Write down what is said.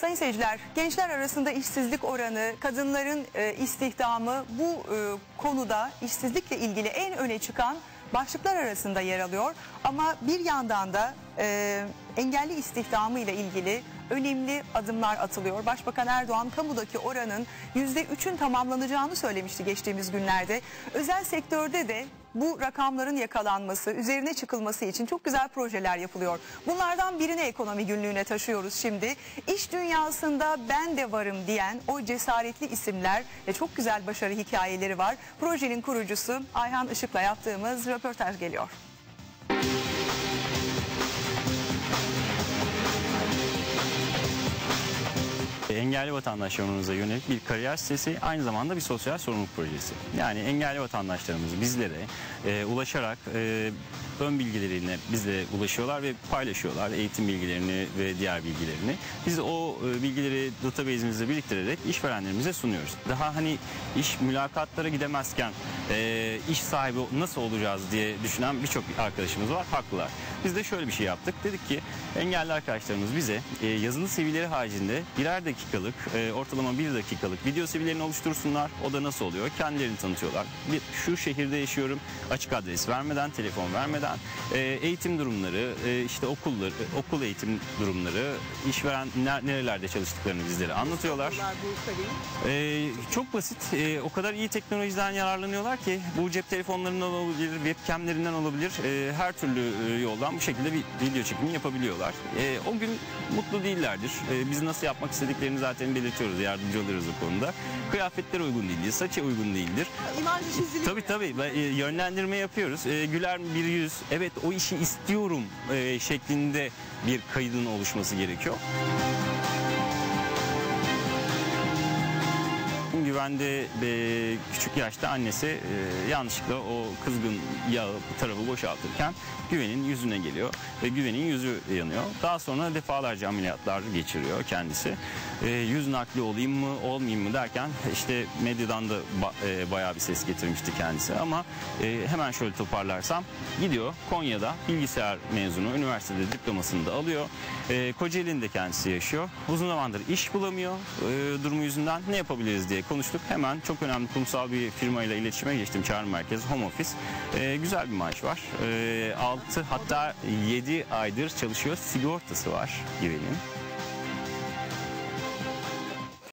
Sayın seyirciler, gençler arasında işsizlik oranı, kadınların e, istihdamı bu e, konuda işsizlikle ilgili en öne çıkan başlıklar arasında yer alıyor. Ama bir yandan da e, engelli istihdamı ile ilgili önemli adımlar atılıyor. Başbakan Erdoğan kamudaki oranın %3'ün tamamlanacağını söylemişti geçtiğimiz günlerde. Özel sektörde de bu rakamların yakalanması, üzerine çıkılması için çok güzel projeler yapılıyor. Bunlardan birini ekonomi günlüğüne taşıyoruz şimdi. İş dünyasında ben de varım diyen o cesaretli isimler ve çok güzel başarı hikayeleri var. Projenin kurucusu Ayhan Işık'la yaptığımız röportaj geliyor. Engelli vatandaşlarımıza yönelik bir kariyer sitesi aynı zamanda bir sosyal sorumluluk projesi. Yani engelli vatandaşlarımız bizlere e, ulaşarak e, ön bilgileriyle bizle ulaşıyorlar ve paylaşıyorlar eğitim bilgilerini ve diğer bilgilerini. Biz o e, bilgileri database'imizde biriktirerek işverenlerimize sunuyoruz. Daha hani iş mülakatlara gidemezken e, iş sahibi nasıl olacağız diye düşünen birçok arkadaşımız var. Haklılar. Biz de şöyle bir şey yaptık. Dedik ki engelli arkadaşlarımız bize e, yazılı CV'leri haricinde birer dakikalık, e, ortalama bir dakikalık video CV'lerini oluştursunlar. O da nasıl oluyor? Kendilerini tanıtıyorlar. Bir, şu şehirde yaşıyorum. Açık adres vermeden, telefon vermeden e, eğitim durumları, e, işte okulları, okul eğitim durumları, işveren ner- nerelerde çalıştıklarını bizlere anlatıyorlar. E, çok basit. E, o kadar iyi teknolojiden yararlanıyorlar ki bu cep telefonlarından olabilir, webcamlerinden olabilir. E, her türlü e, yoldan bu şekilde bir video çekimi yapabiliyorlar. E, o gün mutlu değillerdir. E, biz nasıl yapmak istediklerini zaten belirtiyoruz, yardımcı oluyoruz o konuda. Kıyafetler uygun değildir, saçı uygun değildir. İmajı çizili. Tabii tabii e, yönlendirme yapıyoruz. E, güler bir yüz, evet o işi istiyorum e, şeklinde bir kaydın oluşması gerekiyor. Güvende e, küçük yaşta annesi e, yanlışlıkla o kızgın yağı tarafı boşaltırken güvenin yüzüne geliyor ve güvenin yüzü yanıyor. Daha sonra defalarca ameliyatlar geçiriyor kendisi. E, yüz nakli olayım mı olmayayım mı derken işte medyadan da e, bayağı bir ses getirmişti kendisi ama hemen şöyle toparlarsam gidiyor Konya'da bilgisayar mezunu üniversitede diplomasını da alıyor. E, Kocaeli'nde kendisi yaşıyor. Uzun zamandır iş bulamıyor durumu yüzünden ne yapabiliriz diye konuştuk. Hemen çok önemli kurumsal bir firmayla iletişime geçtim çağrı merkezi Home Office. E, güzel bir maaş var. E, 6 hatta 7 aydır çalışıyor sigortası var güvenin.